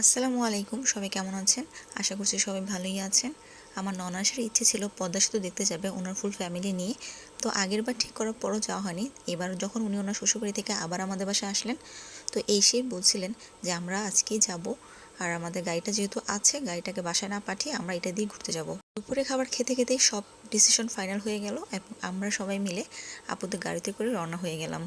আসসালামু আলাইকুম, সবাই কেমন আছেন? আশা করছি সবাই ভালোই আছেন। আমার নন আসার ইচ্ছে ছিল পদ্মা সেতু দেখতে যাবে ওনার ফুল ফ্যামিলি নিয়ে। তো আগের বার ঠিক করার পরও যাওয়া হয়নি। এবার যখন উনি ওনার শ্বশুরবাড়ি থেকে আবার আমাদের বাসায় আসলেন, তো এসে বলছিলেন যে আমরা আজকেই যাব। আর আমাদের গাড়িটা যেহেতু আছে, গাড়িটাকে বাসায় না পাঠিয়ে আমরা এটা দিয়ে ঘুরতে যাব। দুপুরে খাবার খেতে খেতেই সব ডিসিশন ফাইনাল হয়ে গেল এবং আমরা সবাই মিলে আপুদের গাড়িতে করে রওনা হয়ে গেলাম।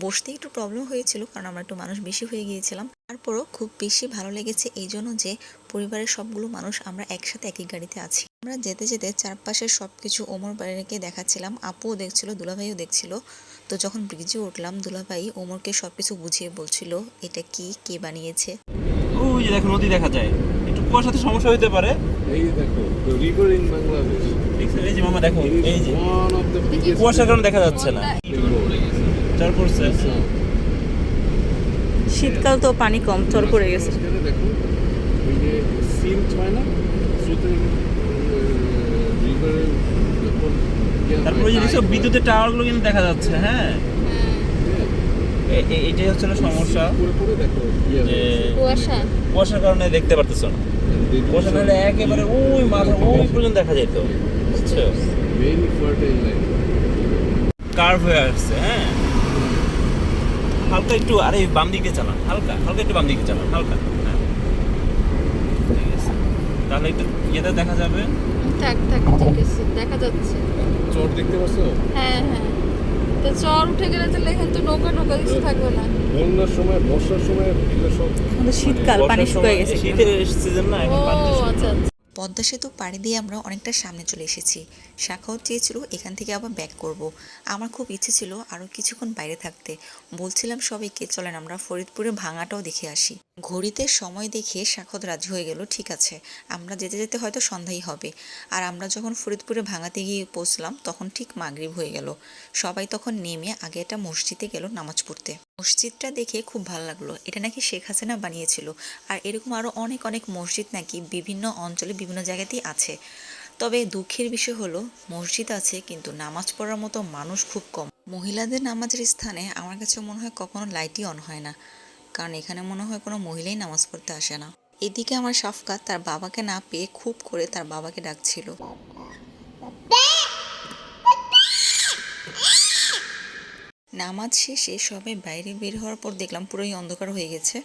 বসতে একটু প্রবলেম হয়েছিল কারণ আমরা একটু মানুষ বেশি হয়ে গিয়েছিলাম। তারপরও খুব বেশি ভালো লেগেছে এই জন্য যে পরিবারের সবগুলো মানুষ আমরা একসাথে একই গাড়িতে আছি। আমরা যেতে যেতে চারপাশের সব কিছু ওমর বাড়িকে দেখাচ্ছিলাম, আপুও দেখছিল, দুলাভাইও দেখছিল। তো যখন ব্রিজে উঠলাম, দুলাভাই ওমরকে সব কিছু বুঝিয়ে বলছিল, এটা কি? কে বানিয়েছে? ওই যে দেখো নদী দেখা যায়। একটু কুয়াশাতে সমস্যা হতে পারে। এই দেখো in এই যে মামা দেখো এই যে। কুয়াশার কারণে দেখা যাচ্ছে না। চার পড়ছে। শীতকাল তো পানি কম চর পড়ে গেছে। দেখো ওই যে সিল্ট হয় না স্রোতে রিভারের তারপরে ওই যে দেখছ বিদ্যুতের টাওয়ারগুলো কিন্তু দেখা যাচ্ছে হ্যাঁ। এটাই হচ্ছে হলো সমস্যা। যে কুয়াশার কারণে দেখতে পারতেছো না। কুয়াশা নাহলে একেবারে ওই মাথা ওই পর্যন্ত দেখা যেত বুঝছ? কার্ভ হয়ে আসছে হ্যাঁ। হালকা একটু আরে বাম দিকে চালান হালকা হালকা একটু বাম দিকে চালান হালকা হ্যাঁ। ঠিক আছে। তাহলে একটু ইয়েতে দেখা যাবে। থাক থাক ঠিক আছে দেখা যাচ্ছে। চট দেখতে পাচ্ছ? হ্যাঁ হ্যাঁ। তো চর উঠে গেলে তাহলে এখানে তো নৌকা নৌকা কিছু থাকবে না। বন্যার সময় বর্ষার সময় শীতকাল পানি শুকিয়ে গেছে। শীতের সিজন না ও এখন পানি শুকিয়ে আচ্ছা আচ্ছা পদ্মা সেতু পাড়ি দিয়ে আমরা অনেকটা সামনে চলে এসেছি। শাখাও চেয়েছিল এখান থেকে আবার ব্যাক করব। আমার খুব ইচ্ছে ছিল আরও কিছুক্ষণ বাইরে থাকতে। বলছিলাম সবাইকে, চলেন আমরা ফরিদপুরে ভাঙাটাও দেখে আসি। ঘড়িতে সময় দেখে শাখত রাজি হয়ে গেল, ঠিক আছে। আমরা যেতে যেতে হয়তো সন্ধ্যাই হবে। আর আমরা যখন ফরিদপুরে ভাঙাতে গিয়ে পৌঁছলাম, তখন ঠিক মাগরিব হয়ে গেল। সবাই তখন নেমে আগে একটা মসজিদে গেল নামাজ পড়তে। মসজিদটা দেখে খুব ভালো লাগল। এটা নাকি শেখ হাসিনা বানিয়েছিল। আর এরকম আরও অনেক অনেক মসজিদ নাকি বিভিন্ন অঞ্চলে বিভিন্ন জায়গাতেই আছে। তবে দুঃখের বিষয় হলো, মসজিদ আছে কিন্তু নামাজ পড়ার মতো মানুষ খুব কম। মহিলাদের নামাজের স্থানে আমার কাছে মনে হয় কখনো লাইটই অন হয় না। কারণ এখানে মনে হয় কোনো মহিলাই নামাজ পড়তে আসে না। এদিকে আমার সাফকাত তার বাবাকে না পেয়ে খুব করে তার বাবাকে ডাকছিল। নামাজ শেষে সবাই বাইরে বের হওয়ার পর দেখলাম পুরোই অন্ধকার হয়ে গেছে।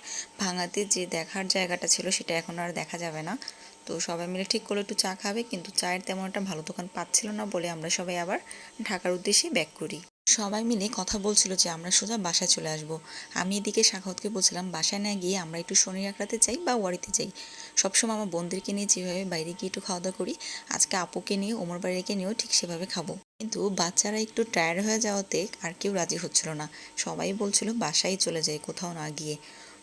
ভাঙাতে যে দেখার জায়গাটা ছিল সেটা এখন আর দেখা যাবে না। তো সবাই মিলে ঠিক করল একটু চা খাবে, কিন্তু চায়ের তেমন একটা ভালো দোকান পাচ্ছিল না বলে আমরা সবাই আবার ঢাকার উদ্দেশ্যে ব্যাক করি। সবাই মিলে কথা বলছিল যে আমরা সোজা বাসায় চলে আসব। আমি এদিকে সাখাওয়াতকে বলছিলাম, বাসায় না গিয়ে আমরা একটু শনি আঁকড়াতে চাই বা ওয়ারিতে যাই। সবসময় আমার বোনদেরকে নিয়ে যেভাবে বাইরে গিয়ে একটু খাওয়া দাওয়া করি, আজকে আপুকে নিয়ে, ওমর বাড়িকে নিয়েও ঠিক সেভাবে খাব। কিন্তু বাচ্চারা একটু টায়ার্ড হয়ে যাওয়াতে আর কেউ রাজি হচ্ছিল না। সবাই বলছিল, বাসায় চলে যাই, কোথাও না গিয়ে।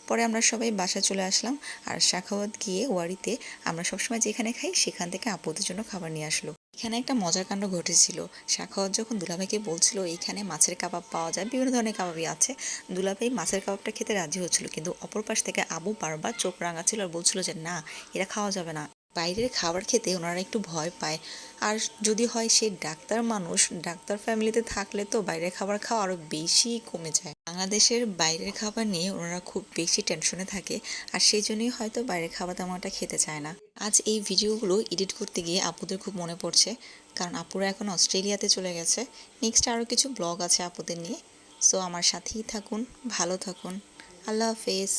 পরে আমরা সবাই বাসায় চলে আসলাম আর শাখাওয়াত গিয়ে ওয়ারিতে আমরা সবসময় যেখানে খাই, সেখান থেকে আপুদের জন্য খাবার নিয়ে আসলো। এখানে একটা মজার কাণ্ড ঘটেছিল। শাখাওয়াত যখন দুলাভাইকে বলছিল এইখানে মাছের কাবাব পাওয়া যায়, বিভিন্ন ধরনের কাবাবই আছে। দুলাভাই মাছের কাবাবটা খেতে রাজি হচ্ছিল, কিন্তু অপর পাশ থেকে আবু বারবার চোখ রাঙাচ্ছিল আর বলছিল যে, না এটা খাওয়া যাবে না। বাইরের খাবার খেতে ওনারা একটু ভয় পায়। আর যদি হয় সে ডাক্তার মানুষ, ডাক্তার ফ্যামিলিতে থাকলে তো বাইরের খাবার খাওয়া আরও বেশি কমে যায়। বাংলাদেশের বাইরের খাবার নিয়ে ওনারা খুব বেশি টেনশনে থাকে, আর সেই জন্যই হয়তো বাইরের খাবার তেমনটা খেতে চায় না। আজ এই ভিডিওগুলো এডিট করতে গিয়ে আপুদের খুব মনে পড়ছে, কারণ আপুরা এখন অস্ট্রেলিয়াতে চলে গেছে। নেক্সট আরও কিছু ব্লগ আছে আপুদের নিয়ে। সো আমার সাথেই থাকুন, ভালো থাকুন। আল্লাহ হাফেজ।